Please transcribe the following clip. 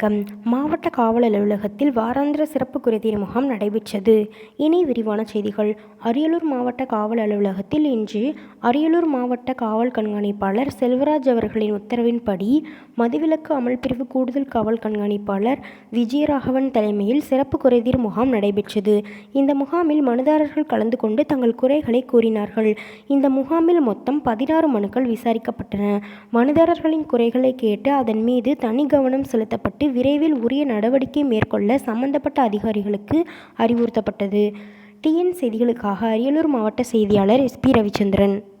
வணக்கம். மாவட்ட காவல் அலுவலகத்தில் வாராந்திர சிறப்பு குறைதீர் முகாம் நடைபெற்றது. இனி விரிவான செய்திகள். அரியலூர் மாவட்ட காவல் அலுவலகத்தில் இன்று அரியலூர் மாவட்ட காவல் கண்காணிப்பாளர் செல்வராஜ் அவர்களின் உத்தரவின்படி மதுவிலக்கு அமல் பிரிவு கூடுதல் காவல் கண்காணிப்பாளர் விஜயராகவன் தலைமையில் சிறப்பு குறைதீர் முகாம் நடைபெற்றது. இந்த முகாமில் மனுதாரர்கள் கலந்து கொண்டு தங்கள் குறைகளை கூறினார்கள். இந்த முகாமில் மொத்தம் பதினாறு மனுக்கள் விசாரிக்கப்பட்டன. மனுதாரர்களின் குறைகளை கேட்டு அதன் மீது தனி கவனம் செலுத்தப்பட்டு விரைவில் உரிய நடவடிக்கை மேற்கொள்ள சம்பந்தப்பட்ட அதிகாரிகளுக்கு அறிவுறுத்தப்பட்டது. டிஎன் செய்திகளுக்காக அரியலூர் மாவட்ட செய்தியாளர் எஸ்பி ரவிச்சந்திரன்.